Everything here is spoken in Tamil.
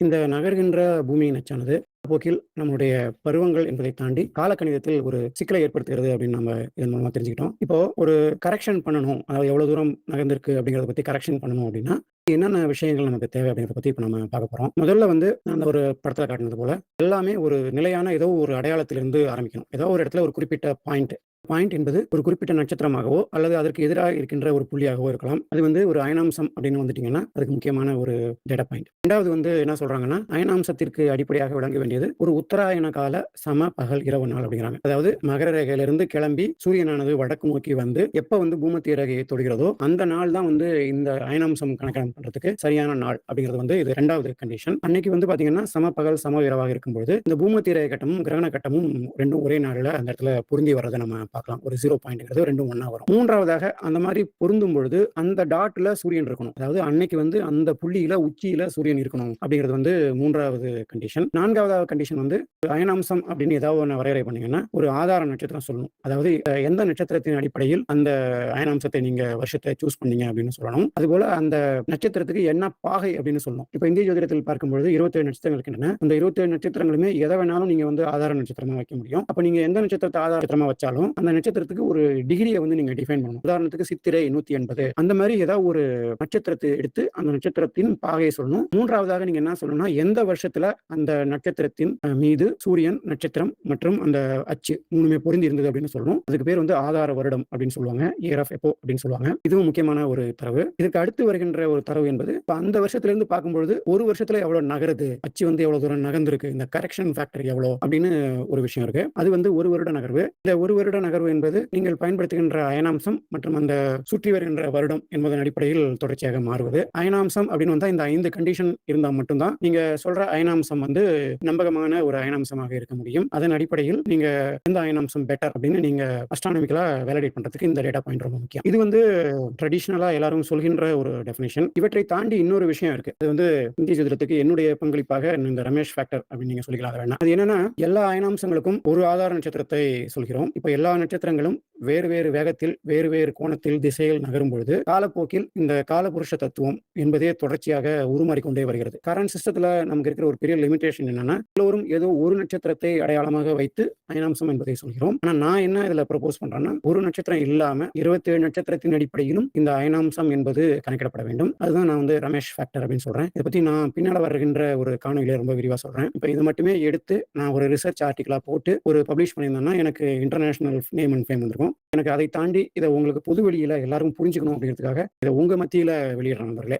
இந்த நகர்கின்ற பூமியின் அச்சானது போக்கில் நம்முடைய பருவங்கள் என்பதை தாண்டி காலக்கணிதத்தில் ஒரு சிக்கலை ஏற்படுத்துகிறது அப்படின்னு நம்ம இதன் மூலமா தெரிஞ்சுக்கிட்டோம். இப்போ ஒரு கரெக்ஷன் பண்ணணும் அதாவது எவ்வளவு தூரம் நகர்ந்திருக்கு அப்படிங்கிறத பத்தி கரெக்ஷன் பண்ணணும் அப்படின்னா என்னென்ன விஷயங்கள் நமக்கு தேவை அப்படிங்கிறத பத்தி இப்போ நம்ம பார்க்க போறோம். முதல்ல வந்து அந்த ஒரு படத்துல காட்டினது போல எல்லாமே ஒரு நிலையான ஏதோ ஒரு அடையாளத்திலிருந்து ஆரம்பிக்கணும். ஏதோ ஒரு இடத்துல ஒரு குறிப்பிட்ட பாயிண்ட் பாயிண்ட் என்பது ஒரு குறிப்பிட்ட நட்சத்திரமாகவோ அல்லது அதற்கு எதிராக இருக்கின்ற ஒரு புள்ளியாகவோ இருக்கலாம். அது வந்து ஒரு அயனாம்சம் அப்படின்னு வந்துட்டீங்கன்னா அதுக்கு முக்கியமான ஒரு டேட்டா பாயிண்ட் ரெண்டாவது வந்து என்ன சொல்றாங்கன்னா அயனாம்சத்திற்கு அடிப்படையாக விளங்க வேண்டியது ஒரு உத்தராயண கால சம பகல் இரவு நாள் அப்படிங்கிறாங்க. அதாவது மகர ரேகையிலிருந்து கிளம்பி சூரியனானது வடக்கு நோக்கி வந்து எப்ப வந்து பூமத்திய ரேகையை தொடுகிறதோ அந்த நாள் தான் வந்து இந்த அயனாம்சம் கணக்கெடுப்பு பண்றதுக்கு சரியான நாள் அப்படிங்கிறது வந்து இது ரெண்டாவது கண்டிஷன் அன்னைக்கு வந்து பாத்தீங்கன்னா சம பகல் சம இரவாக இருக்கும்போது இந்த பூமத்திய ரேகை கட்டமும் கிரகண கட்டமும் ரெண்டும் ஒரே நாளில் அந்த இடத்துல பொருந்தி வர்றதை நம்ம பார்க்கலாம். ஒரு ஜீரோ பாயிண்ட்ங்கிறது ரெண்டும் ஒன்றா வரும். மூன்றாவதாக அந்த மாதிரி பொருந்தும் பொழுது அந்த டாட்ல சூரியன் இருக்கணும். அதாவது அன்னைக்கு வந்து அந்த புள்ளியில உச்சியில சூரியன் இருக்கணும் அப்படிங்கிறது வந்து மூன்றாவது கண்டிஷன் நான்காவது கண்டிஷன் வந்து அயனாம்சம் அப்படின்னு ஏதாவது ஒன்று வரையறை பண்ணீங்கன்னா ஒரு ஆதார நட்சத்திரம் சொல்லணும். அதாவது எந்த நட்சத்திரத்தின் அடிப்படையில் அந்த அயனாம்சத்தை நீங்க வருஷத்தை சூஸ் பண்ணீங்க அப்படின்னு சொல்லணும். அதுபோல அந்த நட்சத்திரத்துக்கு என்ன பாகை அப்படின்னு சொல்லணும். இப்போ இந்திய ஜோதிடத்தில் பார்க்கும்பொழுது இருபத்தேழு நட்சத்திரங்கள் இருக்கின்றன அந்த இருபத்தேழு நட்சத்திரங்களுமே எதை வேணாலும் நீங்க வந்து ஆதார நட்சத்திரமா வைக்க முடியும். அப்ப நீங்க எந்த நட்சத்திரத்தை ஆதார நட்சத்திரமா வச்சாலும் அந்த நட்சத்திரத்துக்கு ஒரு டிகிரியை வந்து நீங்க டிஃபைன் பண்ணணும். உதாரணத்துக்கு சித்திரை நூத்தி எண்பது. அந்த மாதிரி ஏதாவது ஒரு நட்சத்திரத்தை எடுத்து அந்த நட்சத்திரத்தின் பாகையை சொல்லணும். மூன்றாவதாக நீங்க என்ன சொல்லணும்னா எந்த வருஷத்துல அந்த நட்சத்திரத்தின் மீது சூரியன் நட்சத்திரம் மற்றும் அந்த அச்சு மூணுமே பொருந்தி இருந்தது அப்படின்னு சொல்லணும். அதுக்கு பேர் வந்து ஆதார வருடம் அப்படின்னு சொல்லுவாங்க. இயர் ஆஃப் எப்போ அப்படின்னு சொல்லுவாங்க. இதுவும் முக்கியமான ஒரு தரவு. இதுக்கு அடுத்து வருகின்ற ஒரு தரவு என்பது அந்த வருஷத்துல இருந்து பார்க்கும்பொழுது ஒரு வருஷத்துல எவ்வளவு நகருது? அச்சு வந்து எவ்வளவு தூரம் நகர்ந்திருக்கு? இந்த கரெக்ஷன் ஃபேக்டர் எவ்வளவு? அப்படின்னு ஒரு விஷயம் இருக்கு. அது வந்து ஒரு வருட நகர்வு. இந்த ஒரு வருட நகர்வு என்பது நீங்கள் பயன்படுத்துகின்ற அயனாம்சம் மற்றும் அந்த சுற்றி வருகின்ற வருடம் என்பதன் அடிப்படையில் தொடர்ச்சியாக மாறுவது. அயனாம்சம் அப்படின்னு வந்தா இந்த ஐந்து கண்டிஷன் இருந்தால் மட்டும்தான் நீங்க சொல்ற அயனாம்சம் வந்து நம்பகமான ஒரு அயனாம்சமாக இருக்க முடியும். அதன் அடிப்படையில் நீங்க எந்த அயனாம்சம் பெட்டர் அப்படின்னு நீங்க அஸ்ட்ரானமிக்கலா வேலிடேட் பண்றதுக்கு இந்த டேட்டா பாயிண்ட் ரொம்ப முக்கியம். இது வந்து ட்ரெடிஷ்னலா எல்லாரும் சொல்கின்ற ஒரு டெஃபினேஷன் இவற்றை தாண்டி இன்னொரு விஷயம் இருக்கு. அது வந்து இந்திய ஜோதிடத்துக்கு என்னுடைய பங்களிப்பாக இந்த ரமேஷ் ஃபேக்டர் அப்படின்னு நீங்க சொல்லிக்கலாம். வேணாம். அது என்னன்னா எல்லா அயனாம்சங்களுக்கும் ஒரு ஆதார நட்சத்திரத்தை சொல்கிறோம். இப்போ எல்லா நட்சத்திரங்களும் வேறு வேறு வேகத்தில் வேறு வேறு கோணத்தில் திசையில் நகரும் பொழுது காலப்போக்கில் இந்த காலபுருஷ தத்துவம் என்பதே தொடர்ச்சியாக உருமாறிக்கொண்டே வருகிறது. கரண்ட் சிஸ்டத்துல நமக்கு இருக்கிற ஒரு பெரிய லிமிடேஷன் என்னன்னா எல்லோரும் ஏதோ ஒரு நட்சத்திரத்தை அடையாளமாக வைத்து அயனாம்சம் என்பதை சொல்கிறோம். ஆனா நான் என்ன இதுல ப்ரப்போஸ் பண்றேன்னா ஒரு நட்சத்திரம் இல்லாம இருபத்தேழு நட்சத்திரத்தின் அடிப்படையிலும் இந்த அயனாம்சம் என்பது கணக்கிடப்பட வேண்டும். அதுதான் நான் வந்து ரமேஷ் ஃபேக்டர் அப்படின்னு சொல்றேன். இதை பத்தி நான் பின்னால வருகின்ற ஒரு காணொலியில ரொம்ப விரிவா சொல்றேன். இப்போ இது மட்டுமே எடுத்து நான் ஒரு ரிசர்ச் ஆர்டிகலா போட்டு ஒரு பப்ளிஷ் பண்ணியிருந்தேன்னா எனக்கு இன்டர்நேஷனல் நேம் அண்ட் ஃபேம் வந்திருக்கும். எனக்கு அதை தாண்டி இதை உங்களுக்கு பொது வெளியில எல்லாரும் புரிஞ்சுக்கணும் அப்படிங்கிறதுக்காக இதை உங்க மத்தியில வெளியிடுற நண்பர்களே.